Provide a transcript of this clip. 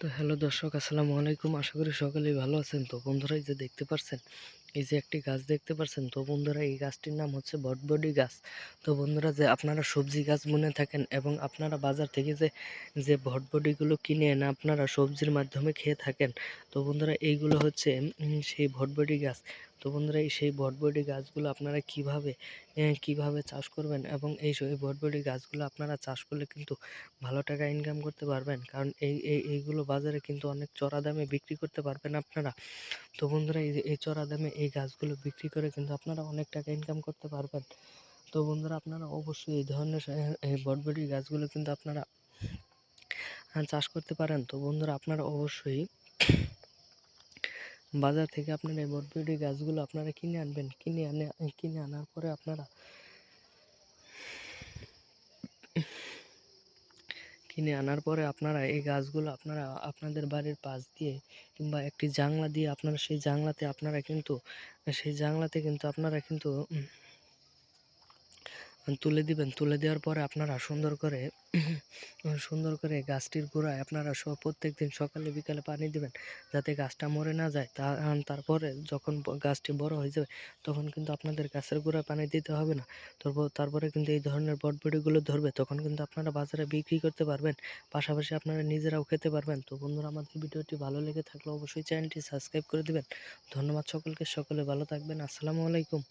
তো হ্যালো দর্শক, আসসালামু আলাইকুম। আশা করি সকলেই ভালো আছেন। তো বন্ধুরা এই যে দেখতে পাচ্ছেন এই যে একটি গাছ দেখতে পাচ্ছেন তো বন্ধুরা এই গাছটির নাম হচ্ছে বটবডি গাছ। তো বন্ধুরা যে আপনারা সবজি গাছ বুনে থাকেন এবং আপনারা বাজার থেকে যে যে ভটবডিগুলো কিনে এনে আপনারা সবজির মাধ্যমে খেয়ে থাকেন, তো বন্ধুরা এইগুলো হচ্ছে সেই ভটবডি গাছ। তো বন্ধুরা এই সেই ভটবডি গাছগুলো আপনারা কীভাবে কীভাবে চাষ করবেন এবং এই সেই ভটবডি গাছগুলো আপনারা চাষ করলে কিন্তু ভালো টাকা ইনকাম করতে পারবেন? কারণ এই এই, এইগুলো বাজারে কিন্তু অনেক চড়া দামে বিক্রি করতে পারবেন আপনারা। তো বন্ধুরা এই এই চড়া দামে এই গাছগুলো বিক্রি করে কিন্তু আপনারা অনেক টাকা ইনকাম করতে পারবেন। তো বন্ধুরা, আপনারা অবশ্যই এই ধরনের এই বটবটি গাছগুলো কিন্তু আপনারা চাষ করতে পারেন। তো বন্ধুরা, আপনারা অবশ্যই বাজার থেকে আপনারা এই বটবটি গাছগুলো আপনারা কিনে আনবেন। কিনে আনে, কিনে আনার পরে আপনারা কিনে আনার পরে আপনারা এই গাছগুলো আপনারা আপনাদের বাড়ির পাশ দিয়ে কিংবা একটি জানলা দিয়ে আপনারা সেই জানলাতে আপনারা কিন্তু, সেই জানলাতে কিন্তু আপনারা কিন্তু তুলে দিবেন। তুলে দেওয়ার পরে আপনারা সুন্দর করে সুন্দর করে গাছটির গোড়ায় আপনারা সব প্রত্যেক দিন সকালে বিকালে পানি দিবেন যাতে গাছটা মরে না যায়। তা তারপরে যখন গাছটি বড় হয়ে যাবে তখন কিন্তু আপনাদের গাছের গোড়ায় পানি দিতে হবে না। তারপর তারপরে কিন্তু এই ধরনের বটবটিগুলো ধরবে, তখন কিন্তু আপনারা বাজারে বিক্রি করতে পারবেন। পাশাপাশি আপনারা নিজেরাও খেতে পারবেন। তো বন্ধুরা আমাদের ভিডিওটি ভালো লেগে থাকলে অবশ্যই চ্যানেলটি সাবস্ক্রাইব করে দিবেন। ধন্যবাদ সকলকে, সকলে ভালো থাকবেন। আসসালামু আলাইকুম।